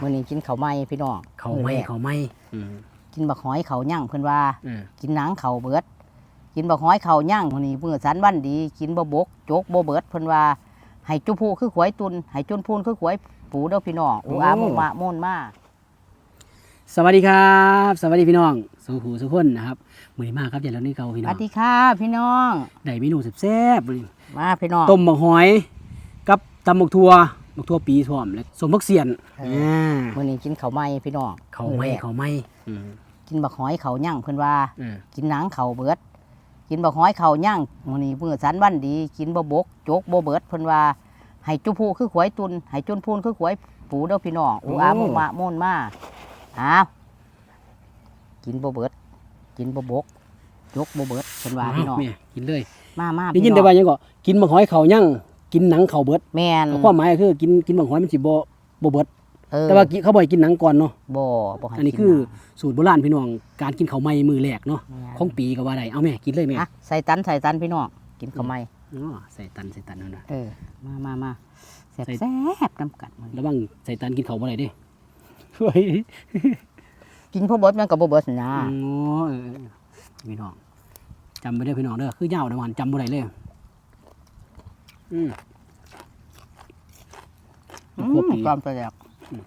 มื้อนี้กินข้าวไหม้พี่น้องเขาไม่มื้อแรกเขาไม่อืมกินบักหอยเขาวย่างเพิ่นว่า อืมกินหนังเขาวเบิด กินบักหอยเขาวย่างมื้อนี้มื้อสันวันดี กินบ่บกโจกบ่เบิดเพิ่นว่าให้จุผู้คือขวยตุนให้จุนพูนคือขวยปูเด้อพี่น้องอูอามุมะม่นมาสวัสดีครับ สวัสดีพี่น้องสุขูสุขคนนะครับมือนี้มากครับอย่างแล้วนี่เก่าพี่สน้อวังสดีค่ะพี่น้อง ได้เมนูแซ่บๆเลยมาพี่น้องต้มบักหอย กับตำบักทั่ว บักทั่วปีพร้อมและสมบักเสียนเอออ่ามื้อนี้กินข้าวไหม้พี่น้องเขามื้อไม่แรกเขาไม่อืม กินบักหอยเขาวย่างเพิ่นว่า อืม กินหนังเขาเบิด กินบักหอยเขาย่างมื้อนี้มื้อสันวันดี กินบ่บกโจกบ่เบิดเพิ่นว่าให้จุผู้คือขวยตุนให้จุนพูนคือขวยปูเด้อพี่น้องอูอามุมะม่นมาอ้าวกินบ่เบิด กินบ่บกโจกบ่เบิดเพิ่นว่าพี่น้อง แม่กินเลยมามาได้ยินแต่ว่าหยังก็กินบักหอยเขายั่ง กินหนังเขาเบิดแม่นความหมายก็คือกินกินบักหอยมันสิบ่บ่เบิดเออแต่ว่ากินเขาบ่ให้กินหนังก่อนเนาะบ่บ่ให้อันนี้กิคือหงสูตรโบราณพี่น้องการกินข้าวไหม้มือแรกเนาะแม่นของปีก็ว่าได้เอาแม่กินเลยแม่อะใส่ตันใส่ตันพี่น้องกินข้าวไหม้อ๋อใส่ตันใส่ตันนั่นนะเออมามามาแซ่บใส่แซ่บน้ำกัดมื้อนี้ระวังใส่ตันกินเขาวบ่ได้เด้เฮ้ยกินพอเบิดมันก็บ่เบิดนะอ๋อเออเออพี่น้องจำไม่ได้อพี่น้องเด้อคือยาวนะมันจำบ่ได้เลยอืม อืครบมปี ความแปลกอืม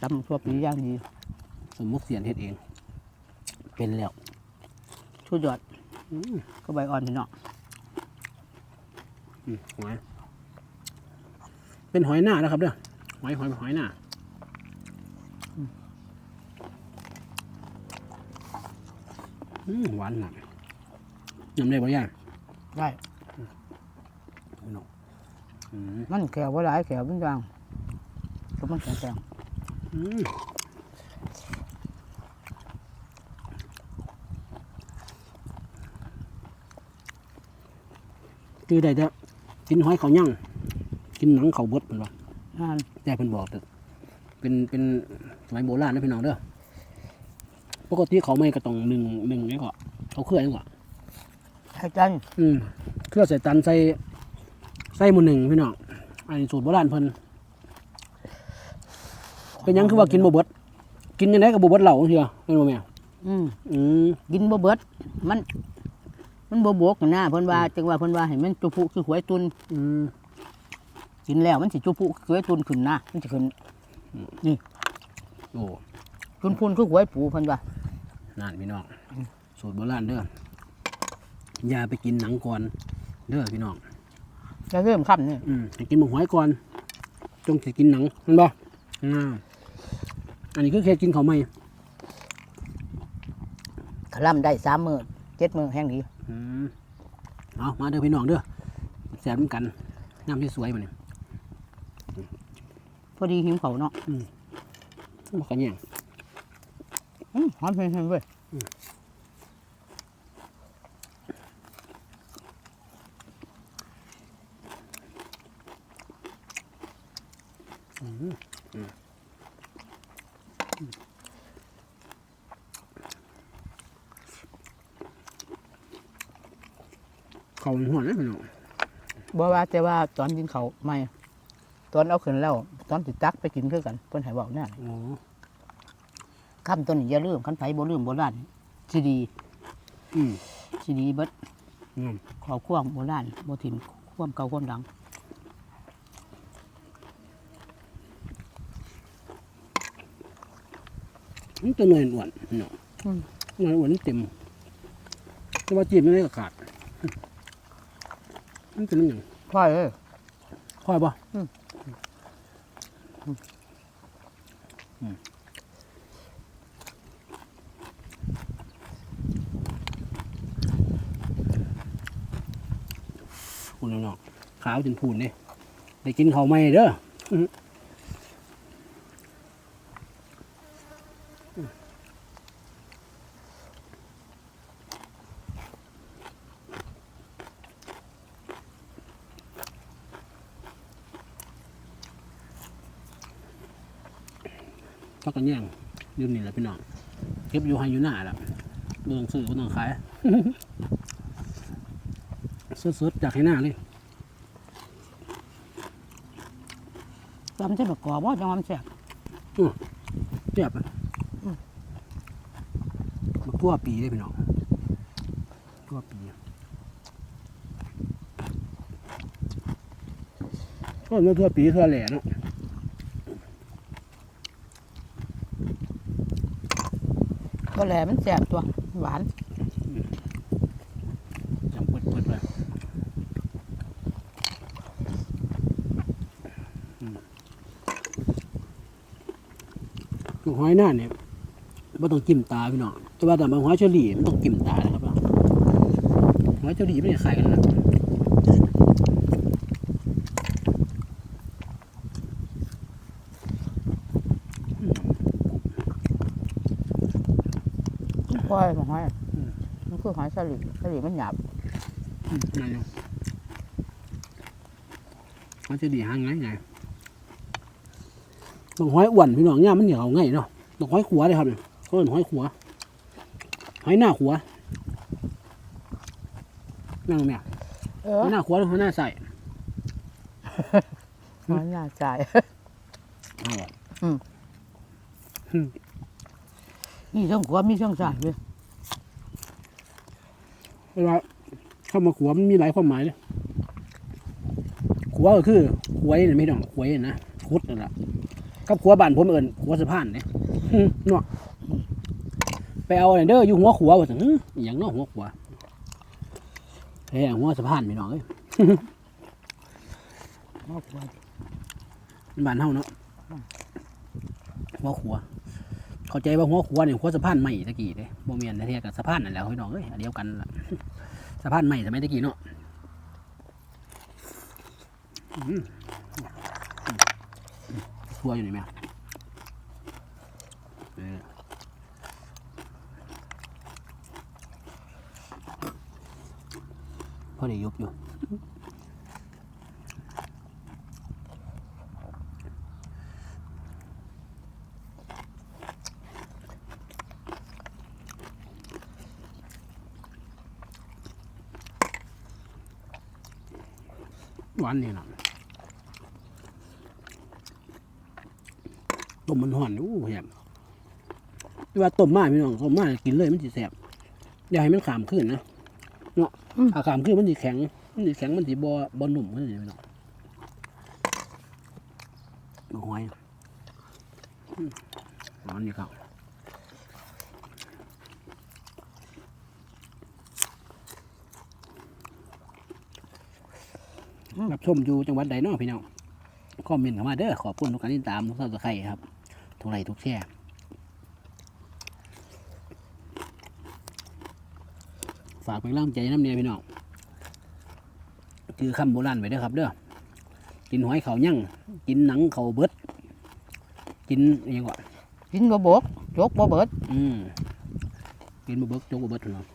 จำทั่วปีอย่างดีสมมุกเสียนเฮ็ดเอง เป็นแล้วชุดยอดอืมก็ใบอ่อนพี่น้องอืมหอย เป็นหอยหน้านะครับเด้อหอยหอยหอยหน้าอืมหวานหนักยำได้บ่ย่างได้ พี่น้องอื มมันแขวว่าหลายแขวเป็นจางก็มันแข็งแข็งอืมคือได้แต่กินหอยเขายั่งกินหนังเขาบดเป็นว่านั่นแต่เพิ่นบอกเด้อเป็นเป็นสมัยโบราณนะพี่น้องเด้อปกติเขาไม่ก็ต้องหนึ่งหนึ่งนี่ก็เขาเครื่อนี่ก็ไข่จันอืมเครื่องใส่ตันใส่ ใส่หมูหนึ่งพี่น้องอันนี้สูตรโบราณเพิ่นเป็นหยังคือว่ากินบ่เบิดกินยังไงก็บ่เบิดเหล่าเทียเป็นบ่แม่อืมอืมกินบ่เบิด มัน มันบ่บกนะเพิ่นว่าจังว่าเพิ่นว่าให้มันจุพุคือหวยตุนอืมกินแล้วมันสิจุพุคือหวยตุนขึ้นนะมันสิขึ้นโอ้ตุนพูนคือหวยปูเพิ่นว่า นั่นพี่น้องสูตรโบราณเด้ออย่าไปกินหนังก่อนเด้อพี่น้อง จะเริ่มค่ำนี่อืมให้กินหมูหอยก่อน จงสิกินหนังแมันบ่อ่าอันนี้คือแค่กินข้าวไหม่ขล่ำได้สามมื้อเจ็ดมื้อแห้งดีอืมเอามาเด้อพี่น้องเด้อแซ่บเหมือนกันน้ำที่สวยมาเนี่ยพอดีหิวเขาวเนาะบ่กันแย่ง อืมหอมเพิ่นๆเว้ย เขาวมันหอนเลยพี่น้องบ่ว่าแต่ว่าตอนกินเขาไม่ ตอนเอาขึ้นแล้ว ตอนสิดตักไปกินคือกันเพิ่นให้เว้าแน่อ๋อคำตัวนี้อย่าลืมคันไผบ่ลืมโบราณสิดีอืมสิดีเบิดอืมขอความโบราณบ่ถิ่มความเก่าความดัง มันจะหน่วยอ้วนพี่น้องหน่วยอ้วนนี่เต็ม แต่ว่าจีบไม่ได้ก็ขาดมันเป็นน้ำหยังค่อยเอ้ยค่อยบ่อืมอืมคุณน้องๆขาวจนพูนเลยได้กินข้าวไหมเด้อ พักกันย่างอยืนนี่แหละพี่น้องเก็บอยู่ให้อยู่หน้าแหละเบื่องซื้อก็ต้องขายสดๆจากให้หน้าเลยตำใส่บักกอกบ่จังหวะมันแซ่บเจ็บอะมาทั่วปีเลยพี่น้องทั่วปีก็มาทั่วปีทั่วแหล่เนาะ แหลมันแสบตัว หวานจังปิดเปิดเลยหอยหน้าเนี่ยไม่ต้องจิ้มตาพี่น้องแต่ว่าแต่บางหอยเชอรี่ยมันต้องจิ้มตานะครับหอยเชอรี่ยไม่ได้ขายกันนะ ปล่อยของหอยมันคือหอยสลิดสลิดมันหยาบอืมนั่นอยู่หอยเชอรี่หางไงไงบางหอยอ้วนพี่น้องเนี่ยมันเหนียวไงเนาะบางหอยขัวเลยครับเนี่ยเขาเป็นหอยขัวหอยหน้าขัวนั่งเนี่ยเอหออยหน้าขัวหรือหอยหน้าใส่ หอยหน้าจ่ายเอาเหรอมี ช่องขวามีช่องจ่ายเลยเวลาเข้ามาขัวมันมีหลายความหมายเลยขัวก็คือขัวนี่ไม่ต้องขวนี่นะคุดนั่นแหละกับขัวบ้านผมเอิญขัวสะพานเนี่ยเนาะไปเอาอะไรเด้ออยู่หัวขัวว่าสังอย่างเนอกหัวขัวเฮ้ยหัวสะพานพี่น้องเอ้ยเอาขวาบ้านเฮาเนาะหัวขัว เข้าใจว่าหัวขวเนี่ยหัวสะพานใหม่ตะกี้เด้บ่แม่นแท้ๆกับสะพานนั่นแหละพี่น้องเอ้ยอันเดียวกันสะพานใหม่สมัยตะกี้เนาะขัวอยู่นี่แม่พอด้ยุบอยู่ หวานนี่นะต้มมันห่อนอู้แหบแต่ว่าต้มมาพี่น้องต้มมากินเลยมันสิแสบอย่าให้มันขามขึ้นนะเนาะถ้าขามขึ้นมันสิแข็ง มันสิแข็งมันสิบ่บ่หนุ่มขึ้นเลยพี่น้องบ่หอยอืมร้อนอยู่ครับ รับชมอยู่จังหวัดใดเนาะพี่น้องคอมเมนต์เข้ามาเด้อขอบคุณทุกการติดตามทุกท่านทุกใครครับ ทุกไลค์ทุกแชร์ฝากเป็นกำลังใจน้ำเนี่ยพี่น้องคือคำโบราณไว้เด้อครับเด้อกินหอยเขายั่งกินหนังเขาเบิด กินอหยังวะกินบ่บกจกบ่เบิด อืมกินบะเบิกโจกบะเบิดพี่น้อง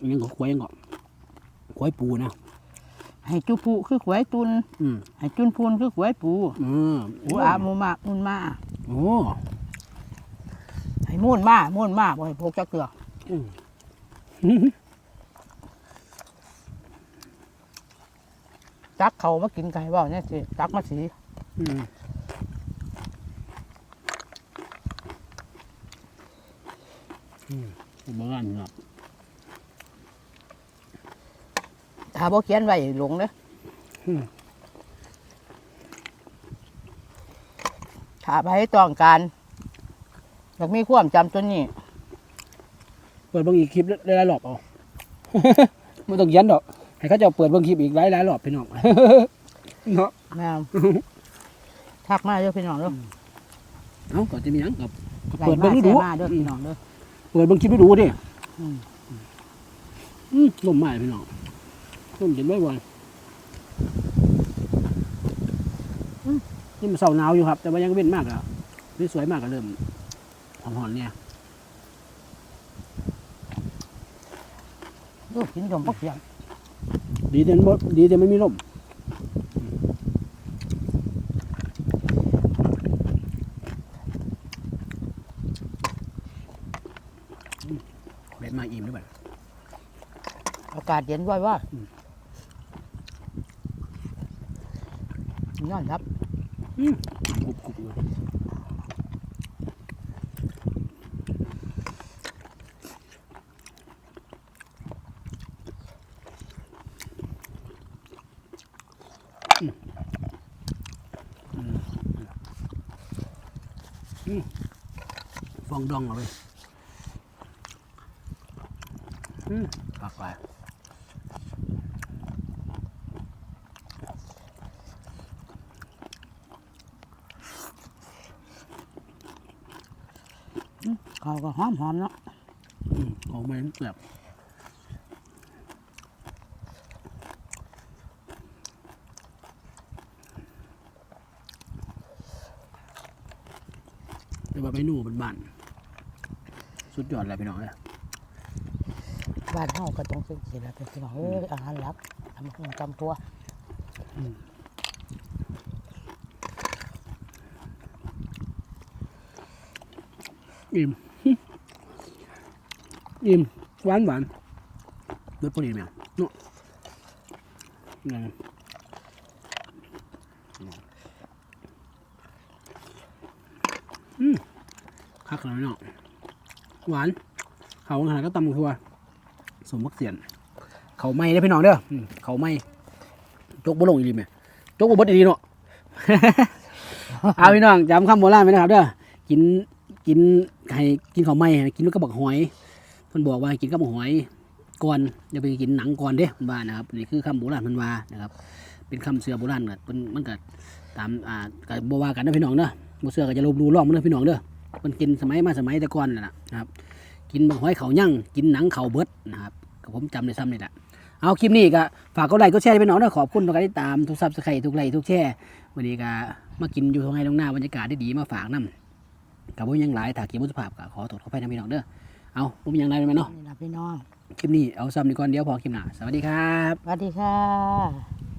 อหยังก็ควายหยังก็ควายปูนะ ให้จุปูคือขวยตุนอืมให้จุนพูนคือขวยปูอืมอูอามูมามุนมาโอ้ให้มูนมามูนมาบ่ให้พกจักเกลืออืมตักเขามากินไก่บ่เนี่ยสิตักมาสีอืมอืมโบราณเนาะ ถ้าบ่เขียนไว้หลงเด้ออืมถ้าไปต้องการอยากมีความจำตัวนี้เปิดเบางอีกคลิปหลายๆรอบเอาไม่ต้องยันดอก ให้เขาเจะเปิดเบางคลิปอีกหลายๆรอบพี่น้องเนาะแม่ทักมาเด้อพี่น้องเด้อเอ้าก็จะมีหยังกับก็ไหลเปิดมาเบิ่งให้แซ่ดูมาเด้อพี่น้องเด้อเปิดเบางคลิปให้ดูดิอืมอืมลมมาเลยพี่น้อง ลมเย็นไว้บ่อยอืมนี่มันเสาหนาวอยู่ครับ แต่ว่ายังเว้นมากอะนี่สวยมากก็เริ่มหอมๆเนี่ยลูกกินดมปักเสียงดีแต่มันบ่ดีแต่ไม่มีลมอืมเบ็ดมาอิ่มด้วยบัดอากาศเย็นไว้ว่า ยอดครับอืมกรุบเลยฟองดองเอาไปอืมปากไป เขาก็หอมหอมๆเนาะอืมออกมาแบบแต่ว่าเมนูมันบ้านๆสุดยอดเลยพี่น้องเลยบ้านเฮาก็ต้องซื้อสิละเป็นพี่น้องเอ้ยอาหารหลักทำเครื่องจำตัวอิ่ม อิ่มหวานหวานรสพอดีไหมเนาะอืมคักเลยเนาะหวาน เขาขนาก็ตำคือว่าสมบักเสียน เขาไหม้ได้พี่น้องเด้อเขาไหม้จกบ่ลงอีหลีแม่จกบ่บดอีหลีเนาะเอาพี่น้องจำคำโบราณไว้นะครับเด้อกิน กินให้กินข้าวไม้กินกับบักหอยเพิ่นบอกว่ากินกับบักหอยก่อนอย่าไปกินหนังก่อนเด้เพิ่นว่านะครับนี่คือคำโบราณเพิ่นว่านะครับ เป็นคำเสือโบราณเกิดมันมันก็ตามอ่าก็บ่ว่ากันนะพี่น้องเด้อบ่เสือก็จะลบหลู่ล่องมันเด้อพี่น้องเด้อเพิ่นกินสมัยมาสมัยแต่ก่อนน่ะนะครับ กินบักหอยเขายั่งกินหนังเขาเบิดนะครับก็ผมจำได้ซ้ำนี่แหละเอาคลิปนี้ก็ฝากกดไลค์กดแชร์ให้พี่น้องด้วยขอบคุณทุกการติดตามทุกซับสไครต์ทุกไลค์ทุกแชร์วันนี้ก็มากินอยู่ตรงไหนตรงหน้าบรรยากาศได้ดีมาฝากน้ำ กับผมยังหลายถ้าเกี่ยวกับสุขภาพก็ขอโทษขออภัยนะพี่น้องเด้อเอาผมยังไงไปเนาะนี่ล่ะพี่น้องคลิปนี้เอาซ้ำดีก่อนเดี๋ยวพอคลิปหน้าสวัสดีครับ สวัสดีค่ะ